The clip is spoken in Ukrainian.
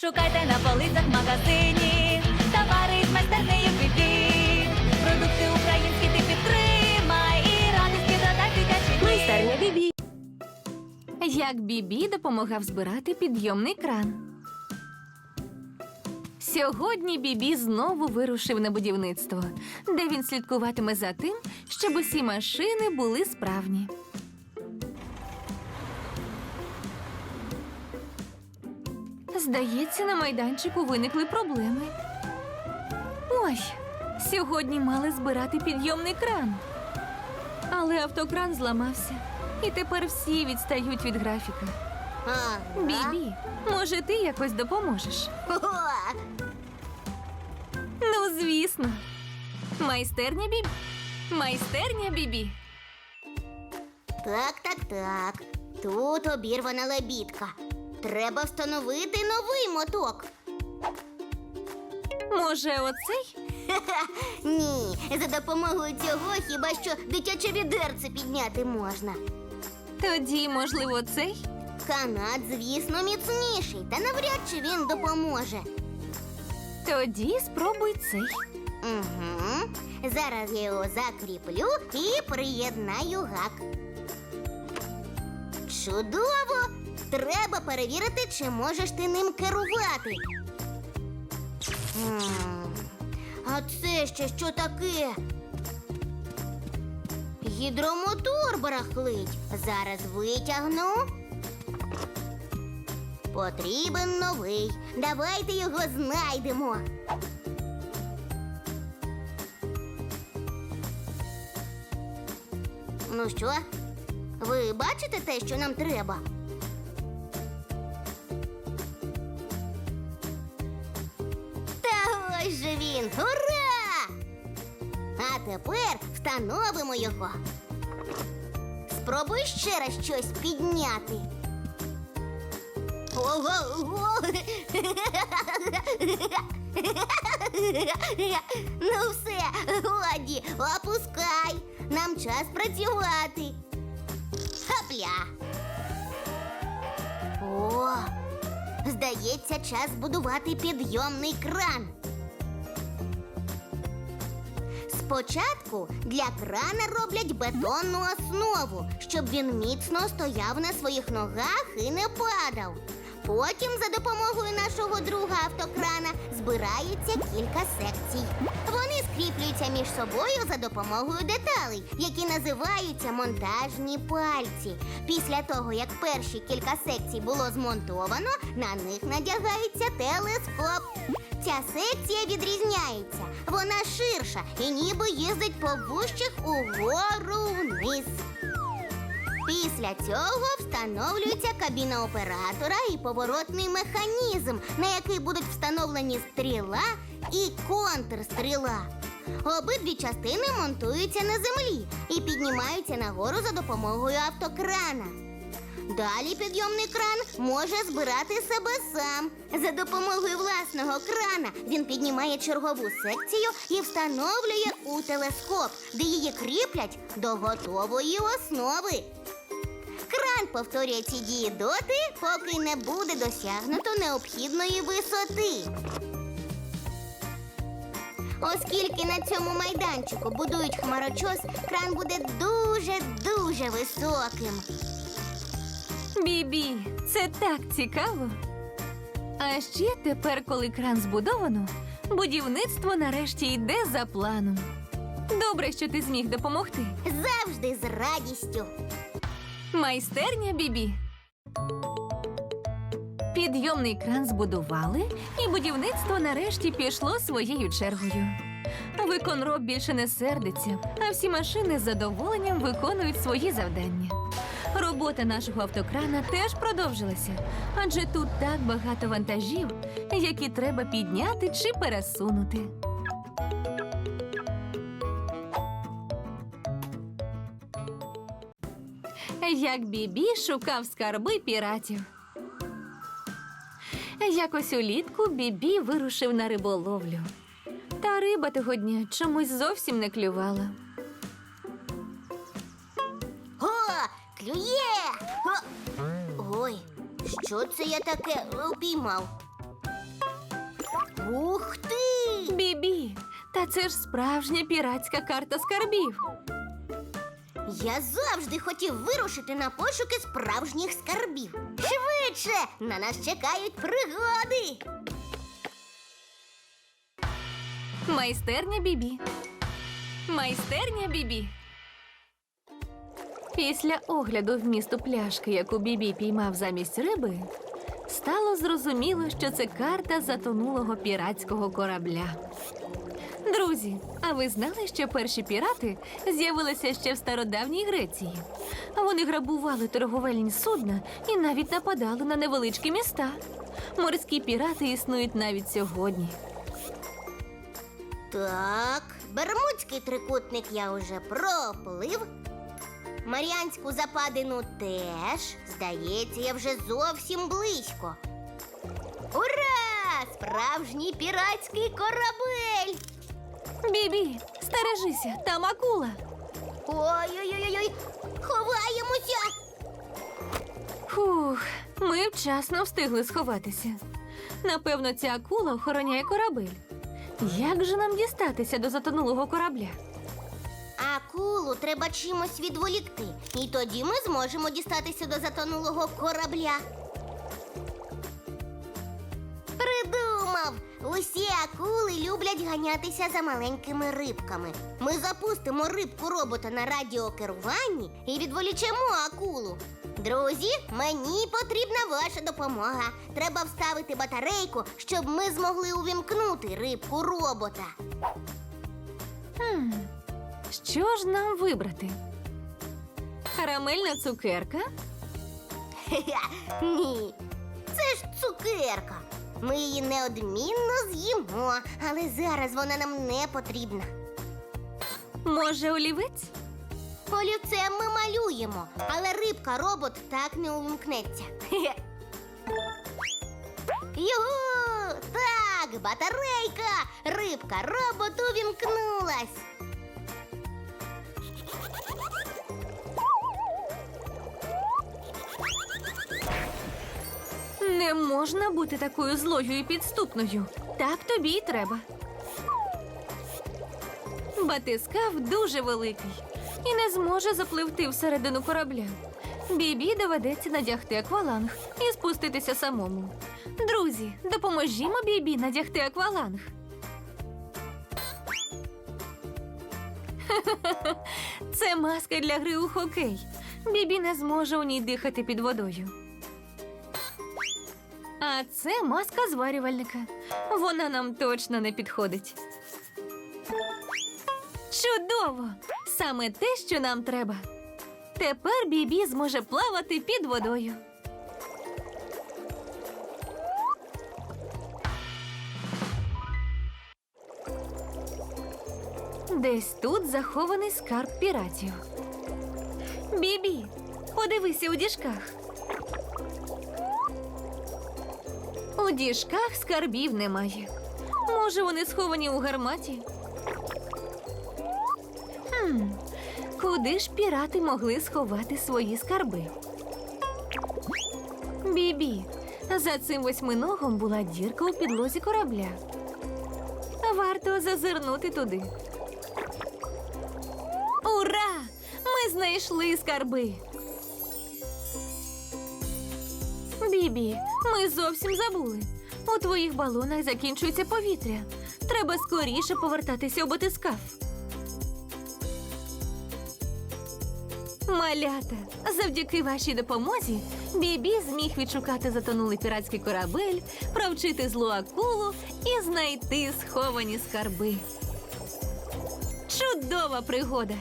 Шукайте на полицях в магазині, товари з майстернею бібі. Продукти українські ти підтримай і радості додай дитячий дім. Майстерня Бібі. Як Бібі допомагав збирати підйомний кран. Сьогодні Бібі знову вирушив на будівництво, де він слідкуватиме за тим, щоб усі машини були справні. Здається, на майданчику виникли проблеми. Ой, сьогодні мали збирати підйомний кран. Але автокран зламався, і тепер всі відстають від графіка. Ага. Бібі, може, ти якось допоможеш? Ну, звісно. Майстерня Бібі. Майстерня Бібі. Так, так, так. Тут обірвана лебідка. Треба встановити новий моток. Може, оцей? Ні, за допомогою цього хіба що дитяче відерце підняти можна. Тоді, можливо, цей? Канат, звісно, міцніший, та навряд чи він допоможе. Тоді спробуй цей. Угу. Зараз я його закріплю і приєднаю гак. Чудово! Треба перевірити, чи можеш ти ним керувати. А це ще що таке? Гідромотор барахлить. Зараз витягну. Потрібен новий. Давайте його знайдемо. Ну що, ви бачите те, що нам треба? А тепер встановимо його. Спробуй ще раз щось підняти. Ого, ого. Ну все, годі, опускай. Нам час працювати. Хапля. О, здається, час будувати підйомний кран. Спочатку для крана роблять бетонну основу, щоб він міцно стояв на своїх ногах і не падав. Потім за допомогою нашого друга автокрана збирається кілька секцій. Вони скріплюються між собою за допомогою деталей, які називаються монтажні пальці. Після того, як перші кілька секцій було змонтовано, на них надягається телескоп. Ця секція відрізняється. Вона ширша і ніби їздить по вущих угору вниз. Після цього встановлюється кабіна оператора і поворотний механізм, на який будуть встановлені стріла і контрстріла. Обидві частини монтуються на землі і піднімаються нагору за допомогою автокрана. Далі підйомний кран може збирати себе сам. За допомогою власного крана він піднімає чергову секцію і встановлює у телескоп, де її кріплять до готової основи. Кран повторює ці дії доти, поки не буде досягнуто необхідної висоти. Оскільки на цьому майданчику будують хмарочос, кран буде дуже-дуже високим. Бібі, це так цікаво. А ще тепер, коли кран збудовано, будівництво нарешті йде за планом. Добре, що ти зміг допомогти. Завжди з радістю. Майстерня Бібі. Підйомний кран збудували, і будівництво нарешті пішло своєю чергою. Виконроб більше не сердиться, а всі машини з задоволенням виконують свої завдання. Робота нашого автокрана теж продовжилася, адже тут так багато вантажів, які треба підняти чи пересунути. Як Бібі шукав скарби піратів. Якось улітку Бібі вирушив на риболовлю. Та риба того дня чомусь зовсім не клювала. Клює! Ой, що це я таке упіймав? Ух ти! Бібі, та це ж справжня піратська карта скарбів. Я завжди хотів вирушити на пошуки справжніх скарбів. Швидше! На нас чекають пригоди! Майстерня Бібі. Майстерня Бібі. Після огляду вмісту пляшки, яку Бібі піймав замість риби, стало зрозуміло, що це карта затонулого піратського корабля. Друзі, а ви знали, що перші пірати з'явилися ще в стародавній Греції? Вони грабували торговельні судна і навіть нападали на невеличкі міста. Морські пірати існують навіть сьогодні. Так, Бермудський трикутник я вже проплив. Маріанську западину теж. Здається, я вже зовсім близько. Ура! Справжній піратський корабель! Бібі, стережися, там акула. Ой-ой-ой, ховаємося! Фух, ми вчасно встигли сховатися. Напевно, ця акула охороняє корабель. Як же нам дістатися до затонулого корабля? Акулу треба чимось відволікти, і тоді ми зможемо дістатися до затонулого корабля. Придумав! Усі акули люблять ганятися за маленькими рибками. Ми запустимо рибку робота на радіокеруванні і відволічемо акулу. Друзі, мені потрібна ваша допомога. Треба вставити батарейку, щоб ми змогли увімкнути рибку робота. Що ж нам вибрати? Карамельна цукерка? Ні, це ж цукерка. Ми її неодмінно з'їмо, але зараз вона нам не потрібна. Може, олівець? Олівцем ми малюємо, але рибка робот так не увімкнеться. Хе-хе. Так, батарейка! Рибка робот увімкнулась. Не можна бути такою злою і підступною. Так тобі й треба. Батискаф дуже великий і не зможе запливти всередину корабля. Бібі доведеться надягти акваланг і спуститися самому. Друзі, допоможімо Бібі надягти акваланг. Це маска для гри у хокей. Бібі не зможе у ній дихати під водою. А це маска зварювальника. Вона нам точно не підходить. Чудово! Саме те, що нам треба. Тепер Бібі зможе плавати під водою. Десь тут захований скарб піратів. Бібі, подивися у діжках. У діжках скарбів немає. Може, вони сховані у гарматі? Хм, куди ж пірати могли сховати свої скарби? Бібі, за цим восьминогом була дірка у підлозі корабля. Варто зазирнути туди. Ура! Ми знайшли скарби. Бібі, ми зовсім забули. У твоїх балонах закінчується повітря. Треба скоріше повертатися у батискаф. Малята, завдяки вашій допомозі Бібі зміг відшукати затонулий піратський корабель, провчити злу акулу і знайти сховані скарби. Чудова пригода!